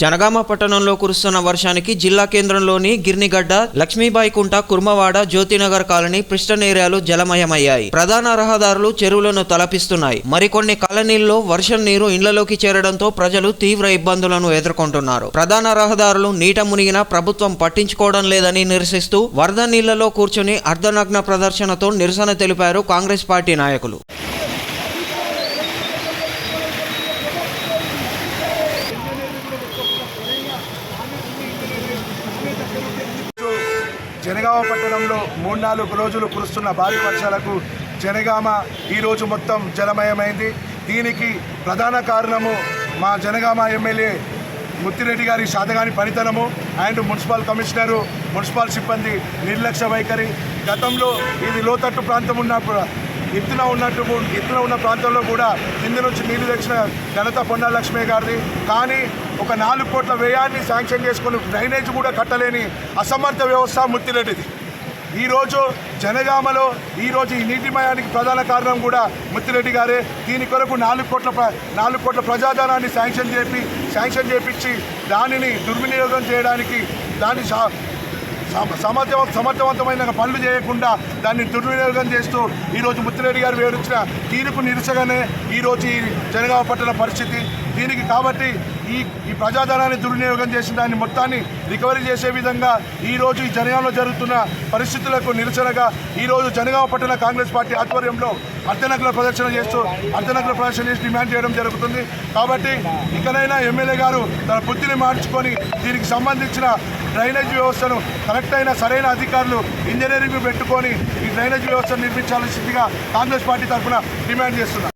జనగామ పట్టణంలో కురుస్తున్న వర్షానికి జిల్లా కేంద్రంలోని గిర్నిగడ్డ లక్ష్మీబాయి కుంట కుర్మవాడ జ్యోతినగర్ కాలనీ ప్రిస్టన్ ఏరియాలు జలమయమయ్యాయి. ప్రధాన రహదారులు చెరువులను తలపిస్తున్నాయి. మరికొన్ని కాలనీల్లో వర్షం నీరు ఇళ్ళలోకి చేరడంతో ప్రజలు తీవ్ర ఇబ్బందులను ఎదుర్కొంటున్నారు. ప్రధాన రహదారులు నీట మునిగినా ప్రభుత్వం పట్టించుకోవడం లేదని నిరసిస్తూ వరద నీళ్ళలో కూర్చుని అర్ధనగ్న ప్రదర్శనతో నిరసన తెలిపారు కాంగ్రెస్ పార్టీ నాయకులు. జనగామ పట్టణంలో మూడు నాలుగు రోజులు కురుస్తున్న భారీ వర్షాలకు జనగామ ఈరోజు మొత్తం జలమయమైంది. దీనికి ప్రధాన కారణము మా జనగామ ఎమ్మెల్యే ముత్తిరెడ్డి గారి శాతగాని పనితనము అండ్ మున్సిపల్ కమిషనరు మున్సిపల్ సిబ్బంది నిర్లక్ష్య వైఖరి. గతంలో ఇది లోతట్టు ప్రాంతం ఉన్నప్పుడు ఎత్తున ఉన్నట్టు ఎత్తున ఉన్న ప్రాంతంలో కూడా కింద నుంచి నీళ్ళు తెచ్చిన ఘనత పొన్నా లక్ష్మి గారిది. కానీ ఒక నాలుగు కోట్ల వ్యయాన్ని శాంక్షన్ చేసుకుని డ్రైనేజ్ కూడా కట్టలేని అసమర్థ వ్యవస్థ ముత్తిరెడ్డిది. ఈరోజు జనగామలో ఈరోజు ఈ నీటిమయానికి ప్రధాన కారణం కూడా ముత్తిరెడ్డి గారే. దీని కొరకు నాలుగు కోట్ల నాలుగు కోట్ల ప్రజాధనాన్ని శాంక్షన్ చేపి శాంక్షన్ చేపించి దానిని దుర్వినియోగం చేయడానికి దాని సమర్థవ సమర్థవంతమైన పనులు చేయకుండా దాన్ని దుర్వినియోగం చేస్తూ ఈరోజు ముత్తిరెడ్డి గారు వివరించిన తీరుకు నిరసగానే ఈరోజు ఈ జనగామ పట్టణ పరిస్థితి దీనికి కాబట్టి ఈ ఈ ప్రజాధనాన్ని దుర్వినియోగం చేసిన దాన్ని మొత్తాన్ని రికవరీ చేసే విధంగా ఈరోజు ఈ జనగామలో జరుగుతున్న పరిస్థితులకు నిరసనగా ఈరోజు జనగామ పట్టణ కాంగ్రెస్ పార్టీ ఆధ్వర్యంలో అర్ధనగల ప్రదర్శన చేస్తూ అర్ధనగల ప్రదర్శన చేసి డిమాండ్ చేయడం జరుగుతుంది. కాబట్టి ఇకనైనా ఎమ్మెల్యే గారు తన బుద్ధిని మార్చుకొని దీనికి సంబంధించిన డ్రైనేజ్ వ్యవస్థను కరెక్ట్ అయిన సరైన అధికారులు ఇంజనీరింగ్ పెట్టుకొని ఈ డ్రైనేజ్ వ్యవస్థను నిర్మించాల్సిందిగా కాంగ్రెస్ పార్టీ తరఫున డిమాండ్ చేస్తున్నారు.